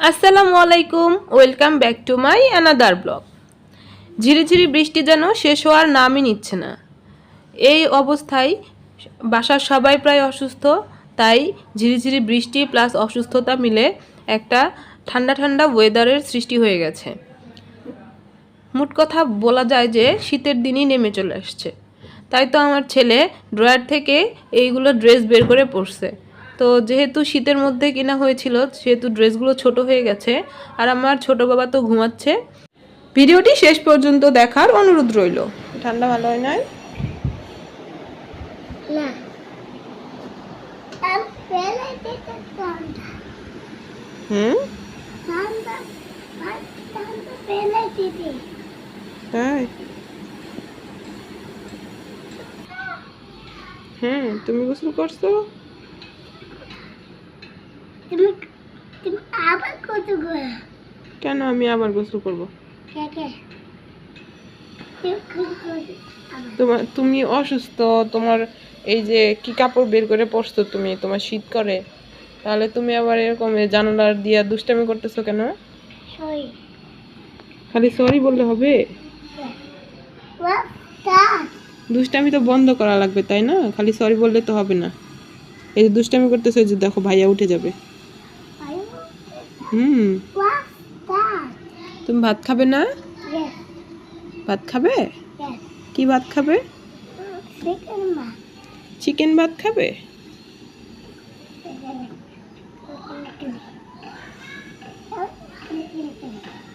আসসালামু আলাইকুম, welcome back to my another blog. ঝিরিঝিরি বৃষ্টি যেন শেষ হওয়ার নামই নিচ্ছে না। এই অবস্থায় বাসার সবাই প্রায় অসুস্থ, তাই ঝিরিঝিরি বৃষ্টি প্লাস অসুস্থতা মিলে একটা ঠান্ডা ঠান্ডা ওয়েদারের সৃষ্টি হয়ে গেছে। মোট কথা বলা যায় যে শীতের দিনই নেমে চলে আসছে। তাই তো আমার ছেলে ড্রয়ার থেকে এইগুলো ড্রেস বের করে পরছে। তো যেহেতু শীতের মধ্যে কেনা হয়েছিল সেহেতু ড্রেসগুলো ছোট হয়ে গেছে আর আমার ছোট বাবা তো ঘুমাচ্ছে। ভিডিওটি শেষ পর্যন্ত দেখার অনুরোধ রইল। ঠান্ডা ভালো হয় নাই? না। আমি ফেলে দিতে ঠান্ডা। হুম? ঠান্ডা ঠান্ডা ফেলে দিতে তাই? হ্যাঁ তুমি গোসল করছ? তুমি তুমি আবার কত করে? কেন আমি আবার গোসল করব? তোমার তুমি অসুস্থ তোমার এই যে কি কাপড় বের করে পরছো তুমি তোমার শীত করে তাহলে তুমি আবার এরকম জানালার দিয়া দুষ্টামি করতেছো কেন? খালি সরি বললে হবে? দুষ্টামি তো বন্ধ করা লাগবে তাই না? খালি সরি বললে তো হবে না। এই যে দুষ্টামি করতেছো যে দেখো ভাইয়া উঠে যাবে। হুম। তুমি ভাত খাবে না? ভাত খাবে? কি ভাত খাবে? চিকেন ভাত। খাবে?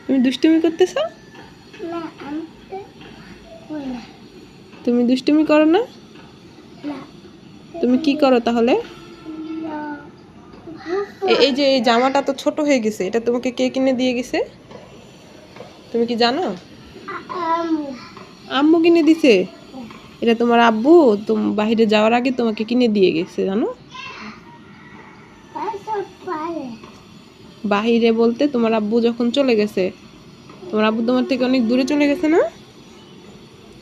তুমি দুষ্টুমি করতেছো? তুমি দুষ্টুমি করো না। তুমি কি করো তাহলে? এই যে এই জামাটা তো ছোট হয়ে গেছে এটা তোমাকে কে কিনে দিয়ে গেছে? তুমি কি জানো? আমু আম্মু কিনে দিছে? এটা তোমার আব্বু তুম বাইরে যাওয়ার আগে তোমাকে কিনে দিয়ে গেছে জানো? বাহিরে বলতে তোমার আব্বু যখন চলে গেছে তোমার আব্বু তোমার থেকে অনেক দূরে চলে গেছে না?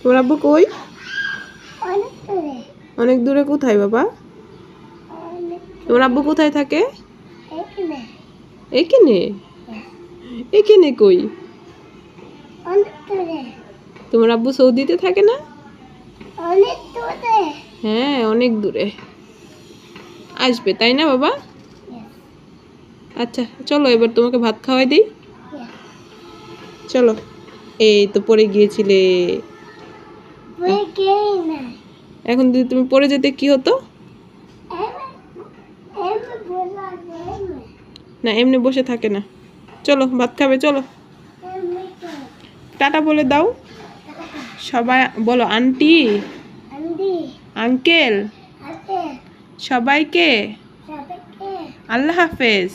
তোমার আব্বু কই? অনেক দূরে কোথায় বাবা? তোমার আব্বু কোথায় থাকে? এখানে। এখানে? কই? তোমার আব্বু সৌদিতে থাকে না? অনেক দূরে হ্যাঁ অনেক দূরে আসবে তাই না বাবা? আচ্ছা চলো এবার তোমাকে ভাত খাওয়াই দিই। চলো এই তো পড়ে গিয়েছিলে। এখন যদি তুমি পড়ে যেতে কি হতো এমন এমন বলা এমন না এমনি বসে থাকে না। চলো ভাত খাবে চলো। টাটা বলে দাও। সবাই বলো আন্টি? আঙ্কেল? সবাইকে? আল্লাহ হাফেজ।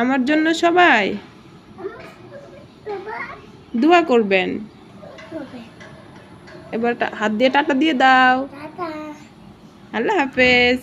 আমার জন্য সবাই? দোয়া করবেন। এবার হাত দিয়ে টাটা দিয়ে দাও। আল্লাহ হাফেজ।